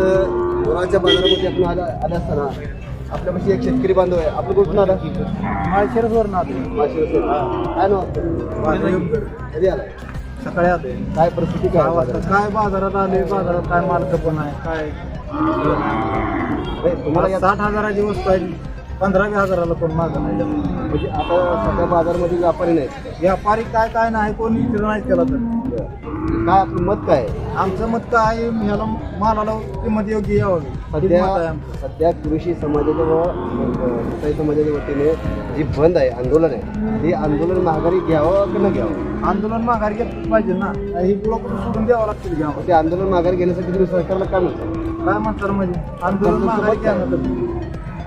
इथं गुराच्या बाजारामध्ये आपण आला आले असताना आपल्यापाशी एक शेतकरी बांधव आहे. आपलं कुठून आला? माळशिरसवरून आलो. माशिरसोड. काय नाव आपलं? कधी आला? सकाळी आलोय. काय परिस्थिती काय वाजता काय बाजारात आले बाजारात काय मालक पण आहे काय? नाही, तुम्हाला यात- साठ हजाराची वस्तू आहे पंधरा वीस हजाराला कोण मागं नाही म्हणजे आता सध्या बाजारमध्ये व्यापारी नाहीत. व्यापारी काय काय नाही कोण विचार नाही केला तर. काय आपलं मत काय आहे? आमचं मत काय आहे, ह्याला मालाला किंमत योग्य यावी सध्या. सध्या कृषी समाजाच्या व व्यवसाय समाजाच्या वतीने जी बंद आहे आंदोलन आहे ते आंदोलन माघारी घ्यावं की न घ्यावं आंदोलन माघार घेतलं पाहिजे ना ही लोक सोडून द्यावं लागतील घ्यावं मग ते आंदोलन माघारी घेण्यासाठी तुम्ही सरकारला काय म्हणता काय म्हणतात म्हणजे आंदोलन माघार घ्या ना तुम्ही.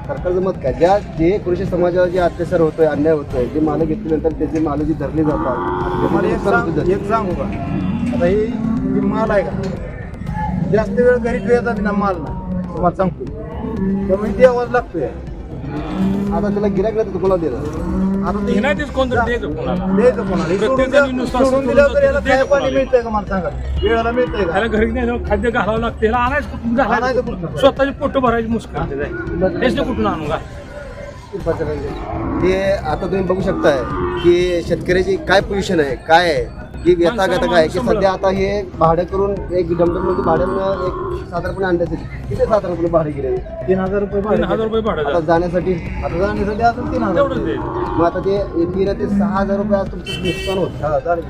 सरकारचं मत काय ज्या जे कृषी समाजाला जे अत्याचार होतोय अन्याय होतोय जे मालं घेतल्यानंतर त्याचे मालं जी धरली जातात तुम्हाला एक नुकसान होतं सांग त्याचं. एक सांगू का आता ही जी माल आहे का? जास्त वेळ घरी ठेवतात ना माल ना तुम्हाला सांगतो. त्यामुळे द्यावाच लागतोय. आता त्याला गिराक नाही तर तुम्हाला देणार? आता ते द्यायचं कोणाला. द्यायचं कोणाला. सोडून दिल्यावर तर याला काय पाणी. मिळतंय का मला सांगा. वेळेला मिळतंय का? त्याला घरी नाही खाद्य घालावं लागतं. ह्याला आणायचं कुठून? घालायचं? स्वतःची पोट भरायची मुश्किल तेच कुठून आणू का? ते आता तुम्ही बघू शकताय की शेतकऱ्याची काय पोझिशन आहे? काय आहे? की व्यथा व्यथा काय आहे की सध्या आता हे भाडं करून एक डमडममध्ये भाड्यानं एक साधारणपणे अंड्याचे किती साधारणपणे भाडे गेले? तीन हजार रुपये तीन भाडं हजार रुपये भाडं आता. जाण्यासाठी आता जाण्यासाठी अजून तीन हजार तेवढंच मग आता ते तीन ते सहा हजार रुपये आज तुमचं नुकसान होतं. हा, झालं.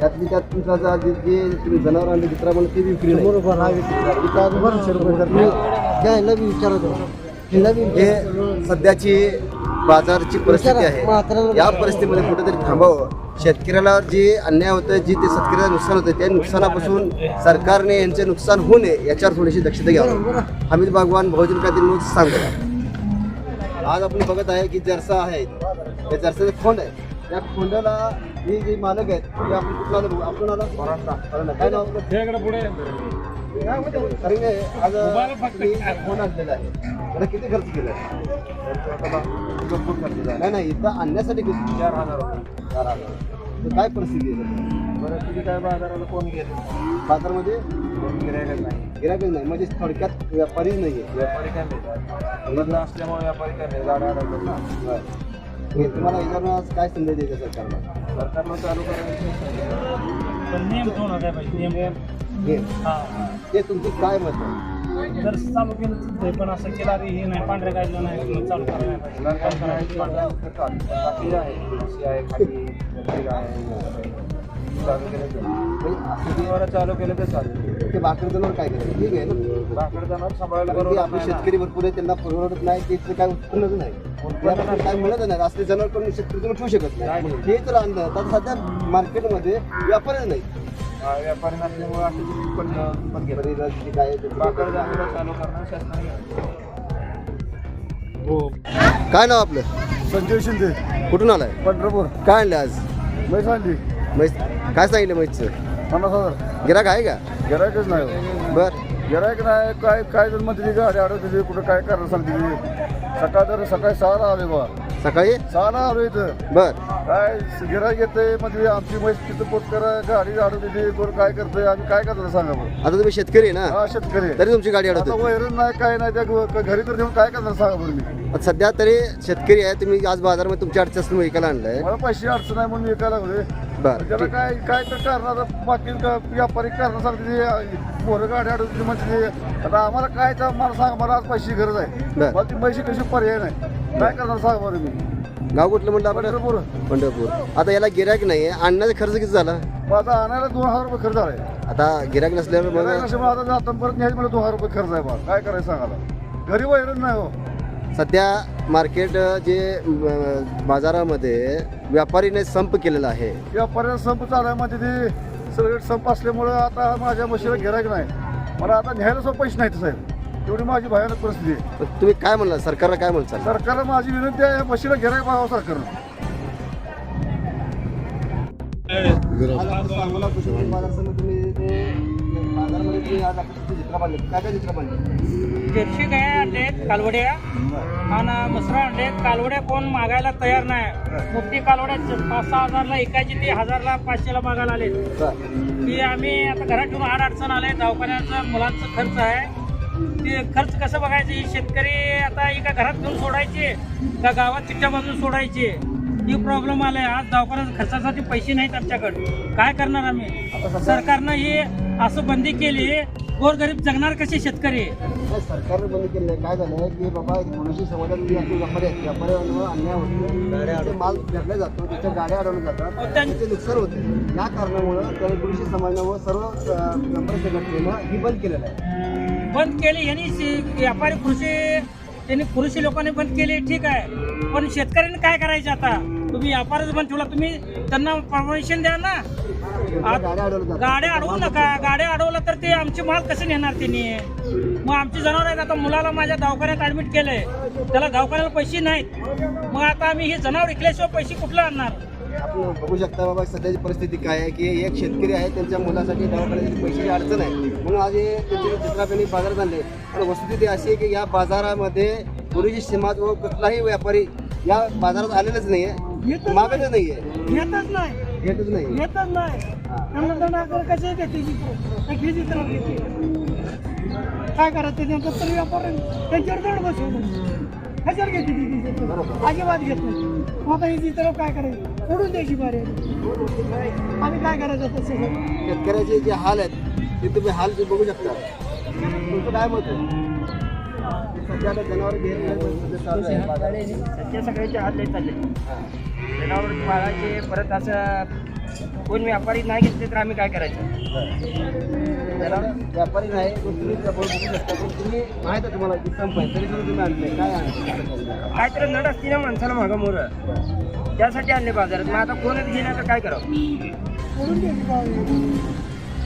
त्यातली त्यात तुमचा जा- जे जे तुम्ही जनावर आणले दुसरा म्हणून ते विक्री नाही. शंभर रुपये हा. इथं रुपये बी विचारत हे सध्याची बाजारची परिस्थिती आहे. या परिस्थितीमध्ये कुठेतरी थांबावं. शेतकऱ्याला जे अन्याय होतं जी ते शेतकऱ्याला नुकसान होतं त्या नुकसानापासून सरकारने यांचे नुकसान होऊ नये याच्यावर थोडीशी दक्षता घ्यावी. हमीद बागवान बहुजन क्रांती न्यूज सांगतो आज आपण बघत आहे की जरसा आहे. त्या जरसाचे खोंड आहे. त्या खोंडाला ही जी मालक आहेत ते आपण कुठला? आपण आला. काय नाव पुढे. कारण आज फोन आणलेला आहे. त्याला किती खर्च केला नाही नाही इथं आणण्यासाठी किती? चार हजार तर काय परिस्थिती आहे? बरं काय? बाजाराला कोण गेले बाजारमध्ये? कोण गिरायकच नाही. गिरायकच नाही. म्हणजे थोडक्यात व्यापारीच नाही आहे व्यापारी काय मिळतात बंद असल्यामुळे व्यापारी काय नाही. गाड्या अडकतात ना. हे तुम्हाला याच्यावर आज काय संदेश द्यायचा सरकारला? सरकारनं चालू करायचं नियम दोन हजार पाहिजे नियम हे हा. ते तुमचं काय मत आहे? जर चालू केलं तर पण असं केलं अरे हे नाही पांढऱ्या काढलं नाही मग चालू करायला नाही पाहिजे. चालू. बाकी आहे म्हशी आहे खाली जर्सी आहे चालू केलं तर. म्हणजे असं चालू केलं तर चालेल. ते भाकर जनावर काय करायचं ठीक आहे ना? सांभाळायला कारण की बरोबर आपले शेतकरी भरपूर आहे त्यांना परवडत नाही त्याचं काय उत्पन्नच नाही. त्याला काय मिळत नाही असले जनावर पण शेतकरी तुम्ही ठेवू शकत नाही. हे जर आणलं तर सध्या मार्केटमध्ये व्यापारच नाही. व्यापारी नसल्यामुळे असं पण पण घेतात परिणाम काय ते चालू करणं शासनाने. हो. काय नाव आपलं? संजय शिंदे. कुठून आलाय? पंढरपूर. काय आणलं आज? म्हैस आणली. म्हैस काय सांगितलं म्हैसचं? पन्नास हजार. गिराक आहे का? गिरायकच नाही बर. गिरायक नाही काय काय जण म्हणते गाडी अडवते कुठं काय करणार सांगते सकाळ तर सकाळी सहाला आले बा सकाळी? सहाला आलो इथं. बर. काय गिरायक येते म्हणजे आमची म्हैस तिथं पोट करा गाडी अडवते कोण काय करतोय? आम्ही काय करतो सांगा बरं. आता तुम्ही शेतकरी आहे ना? हा शेतकरी आहे. तरी तुमची गाडी आता अडवते वैरण नाही काय नाही त्या घ- घरी तर देऊन काय करणार सांगा बरं मी. आता सध्या तरी शेतकरी आहे. तुम्ही आज बाजारामध्ये तुमच्या अडचण विकायला आणलंय. मला पैसे अडचण आहे म्हणून विकायला लागले बर त्याला ठीक. काय काय तर करणार बाकी का व्यापारी करणार सांगते पोरं गाडी अडवते म्हणजे आता आम्हाला काय तर मला सांगा मला आज पैसे गरज आहे. बर. मला ती पैसे कशी पर्याय नाही. काय करणार सांगा बरं मी. गाव कुठलं म्हटलं आपण? पंढरपूर. पंढरपूर. आता याला गिरायक नाही आणण्याचा खर्च किती झाला? माझा आणायला दोन हजार रुपये खर्च आहे आता गिरायक नसल्यावर मग त्याच्यामुळे आता जाता परत न्यायचं मला दोन हजार रुपये खर्च आहे मला काय करायचं सांगायला? घरी वैरण नाही हो. सध्या मार्केट जे अं, बाजारामध्ये व्यापारीने संप केलेला आहे. व्यापाऱ्याला संप चालू आहे म्हणजे ते सगळे संप असल्यामुळं आता माझ्या म्हशीला गिरायक नाही. मला आता न्यायला सुद्धा पैसे नाहीत साहेब. एवढी माझी भयानक परिस्थिती आहे. तुम्ही काय म्हणला? सरकारला काय म्हणसाल सरकारला माझी विनंती आहे या म्हशीला गिरायक पाहावं सरकारनं. जर्सी गाय आणलेत कालवड्या? आणि मसरा आणलेत कालवड्या कोण मागायला तयार नाही. मोठी कालवड्या पाच सहा हजारला एकाची ते हजारला पाचशेला मागायला आले. की आम्ही आता घरात ठेवून आड अडचण आले दवाखान्याचा मुलांचा खर्च आहे. ते खर्च कसं बघायचं? हे शेतकरी आता एका घरात घेऊन सोडायचे का गावात चिठ्ठ्या बाजून सोडायचे. ही प्रॉब्लेम आलाय. आज दवाखान्यात खर्चासाठी पैसे नाहीत आमच्याकडे. काय करणार आम्ही? सरकारनं हे असं बंदी केली गोरगरीब जगणार कसे शेतकरी? सरकारने बंद आहे काय झालं की बाबा थोडीशी समाजात व्यापारी आहेत व्यापाऱ्यांवर अन्याय होतो त्यांचे माल फेकला जातो त्याच्या गाड्या अडवल्या जातात. त्यां- त्यांचे नुकसान होते या कारणामुळं त्याने थोडीशी समाजावर सर्व व्यापारी संघटनेनं ही बंद केलेलं आहे. बंद केली यांनी व्यापारी कृषी त्यांनी कृषी लोकांनी बंद केली ठीक आहे. पण शेतकऱ्यांनी काय करायचं आता? तुम्ही व्यापारच बंद ठेवला तुम्ही त्यांना परमिशन द्या ना. गाड्या अडवू नका. गाड्या अडवलं तर ते आमचे माल कसे नेणार त्यांनी? मग आमची जनावर आहेत आता मुलाला माझ्या दवाखान्यात ऍडमिट केलंय. त्याला दवाखान्याला पैसे नाहीत. मग आता आम्ही हे जनावर विकल्याशिवाय पैसे कुठलं आणणार? आपण बघू शकता बाबा सध्याची परिस्थिती काय आहे की एक शेतकरी आहे त्यांच्या मुलासाठी दवाखान्यासाठी पैशाची अडचण आहे. म्हणून आज हे त्यांचे चित्रापेनी बाजारात आणले. आणि वस्तुस्थिती अशी आहे की या बाजारामध्ये पूर्वीची समाज व कुठलाही व्यापारी या बाजारात आलेलाच नाही आहे मागतच नाही. आहे येतच नाही. घेतच नाही. कसे घेते काय करायचं? त्यांच्यावर बसवलं हजर घेते ती तिथे. अजिबात घेत नाही. मग आता ही तरफ काय करायचं? सोडून द्यायची बारे. आम्ही काय करायचं तसं शेतकऱ्याचे जे हाल आहेत ते तुम्ही हाल जे बघू शकता. तुमचं काय मत आहे? आता जनावर. सध्या सगळ्याचे हात लय चालले. हा. जनावर पाळायचे परत असं कोण व्यापारी नाही घेतले तर आम्ही काय करायचं? जनावर व्यापारी नाही पण तुम्ही त्या बघू शकता. पण तुम्ही माहीत आहे तुम्हाला की संप आहे तरी सुद्धा तुम्ही आणले. काय आणले काय तर नड असते ना माणसाला मागं मोर. त्यासाठी आणले बाजारात. मग आता कोणच घेणार तर काय करावं?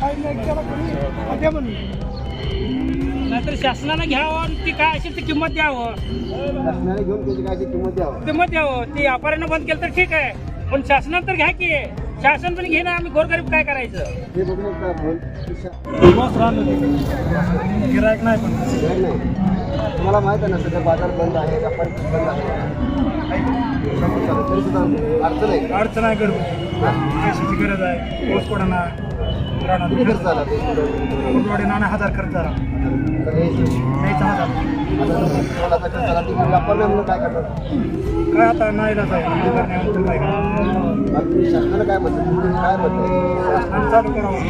काय नाही त्याला कोणी म्हणून. नाहीतर शासनानं घ्यावं आणि ती काय असेल ती किंमत द्यावं. शासनाने घेऊन त्याची काय किंमत द्यावं. किंमत द्यावं. ती व्यापाऱ्यानं बंद केलं तर ठीक आहे. पण शासनानं तर घ्या की. शासन पण घेणं आम्ही गोरगरीब काय करायचं? हे गिरायक नाही पण. नाही. तुम्हाला माहीत आहे ना सध्या बाजार बंद आहे व्यापारी बंद आहे? समोर चालू. तरी सुद्धा अडचण आहे. अडचण आहे गरबी पैशाची गरज आहे. पाऊस पडणार किती खर्च झाला ते? कुठवाडी नाना हजार खर्च झाला. न्यायचा हजार आता खर्च झाला व्यापार काय करणार? काय आता नाही आहे नंतर नाही काय? बाकी शासनाला काय म्हणतात तुमचं काय म्हणतं आणि चालू करावं.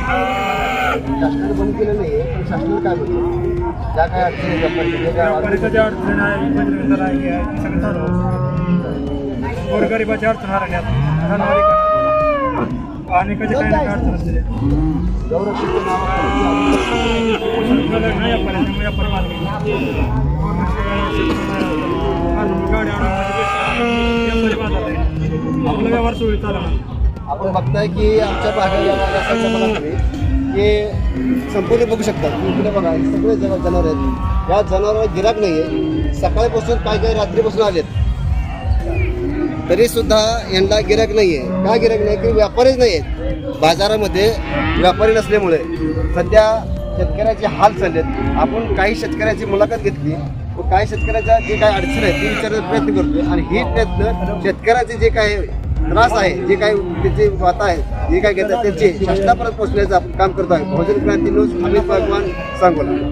शासनाने बंद केलं नाही पण शासनाला काय म्हणतं ज्या काय अडचणी व्यापारी जे काय व्यापारीचं जे अडचण आहे आहे हे आहे, ते सगळं चालू गोरगरिबाची अडचण हरण्यात जनावरी कधी काही नाही अडचण असते. गौरक्षेचं आपला व्यवहार सुरू चालणार आपण बघताय की आमच्या भागात या की संपूर्ण बघू शकतात. इकडे बघा सगळे जन जनावर आहेत. या जनावरांना गिराक नाही आहे सकाळपासून काय काय रात्रीपासून आलेत. तरी सुद्धा यांना गिराक नाही आहे का गिराक नाही की व्यापारीच नाही आहेत बाजारामध्ये व्यापारी नसल्यामुळे सध्या शेतकऱ्याचे हाल चाललेत. आपण काही शेतकऱ्याची मुलाखत घेतली. व काही शेतकऱ्याच्या जे काही अडचण आहे ती विचारण्याचा प्रयत्न करतो आणि ही प्रयत्न शेतकऱ्याचे जे काही त्रास आहे जे काही त्याचे वाता आहे जे काय घेतात त्यांचे शासनापर्यंत पोहोचण्याचं आपण काम करतो आहे बहुजन क्रांती न्यूज अमित भगवान सांगोला.